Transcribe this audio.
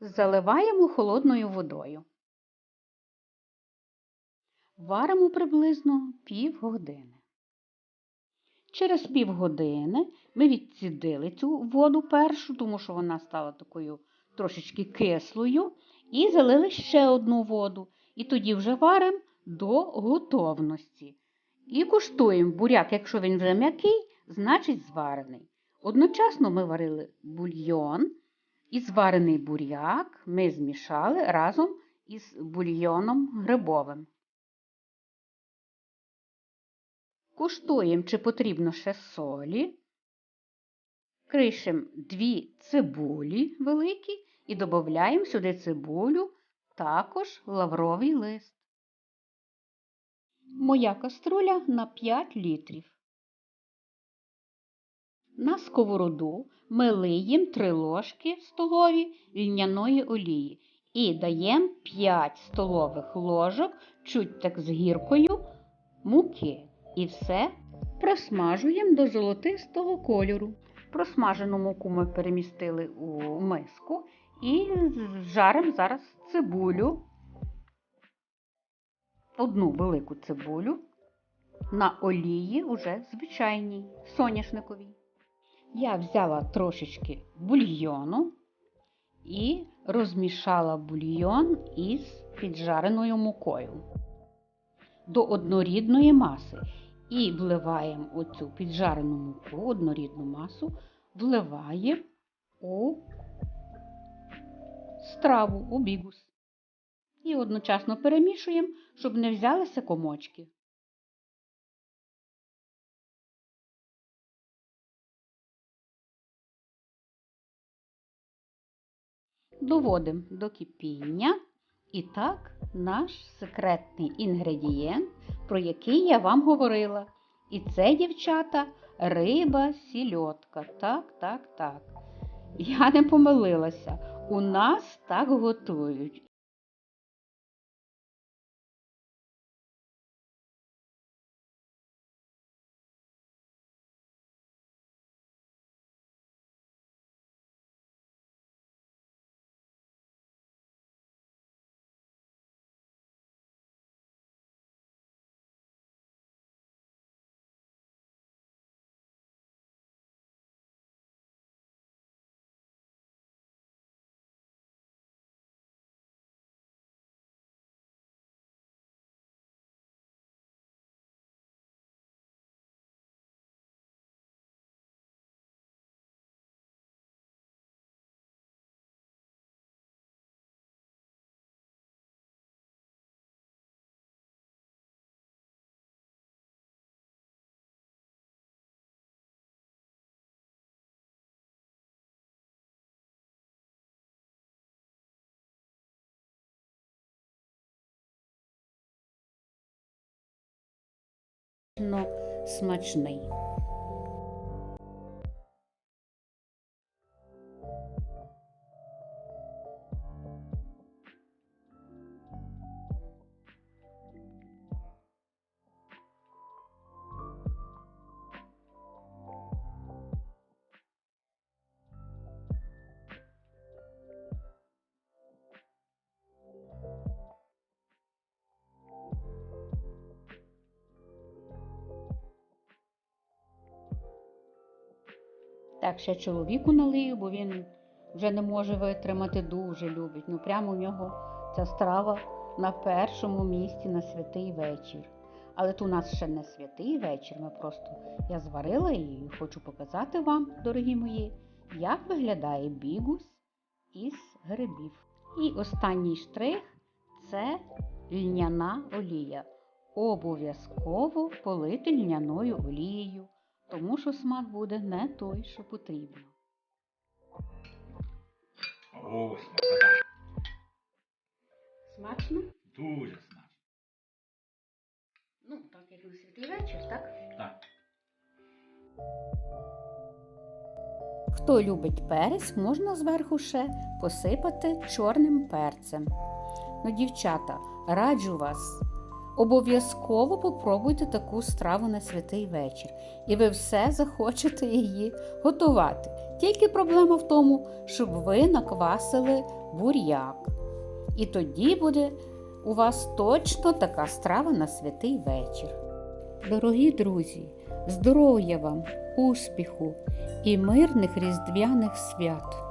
Заливаємо холодною водою. Варимо приблизно півгодини. Через півгодини ми відцідили цю воду першу, тому що вона стала такою трошечки кислою, і залили ще одну воду. І тоді вже варимо до готовності. І куштуємо буряк, якщо він вже м'який, значить зварений. Одночасно ми варили бульйон і зварений буряк ми змішали разом із бульйоном грибовим. Куштуємо, чи потрібно ще солі. Кришимо дві цибулі великі і додаємо сюди цибулю, також лавровий лист. Моя каструля на 5 літрів. На сковороду ми лиємо 3 ложки столові льняної олії і даємо 5 столових ложок, чуть так з гіркою, муки. І все просмажуємо до золотистого кольору. Просмажену муку ми перемістили у миску і жаримо зараз цибулю, одну велику цибулю на олії уже звичайній соняшниковій. Я взяла трошечки бульйону і розмішала бульйон із піджареною мукою до однорідної маси. І вливаємо оцю піджарену муку, однорідну масу, вливаємо у страву, у бігус. І одночасно перемішуємо, щоб не взялися комочки. Доводимо до кипіння. І так, наш секретний інгредієнт, про який я вам говорила. І це, дівчата, риба сільотка. Так, так, так. Я не помилилася. У нас так готують. Смачний. Так, ще чоловіку налию, бо він вже не може витримати, дуже любить. Ну прямо у нього ця страва на першому місці на святий вечір. Але тут у нас ще не святий вечір. Ми просто я зварила її і хочу показати вам, дорогі мої, як виглядає бігус із грибів. І останній штрих це льняна олія. Обов'язково полити льняною олією тому що смак буде не той, що потрібно. О, смакота. Смачно? Дуже смачно. Ну, так як на святий вечір, так? Так. Хто любить перець, можна зверху ще посипати чорним перцем. Ну, дівчата, раджу вас. Обов'язково попробуйте таку страву на святий вечір, і ви все захочете її готувати. Тільки проблема в тому, щоб ви наквасили буряк. І тоді буде у вас точно така страва на святий вечір. Дорогі друзі, здоров'я вам, успіху і мирних різдвяних свят!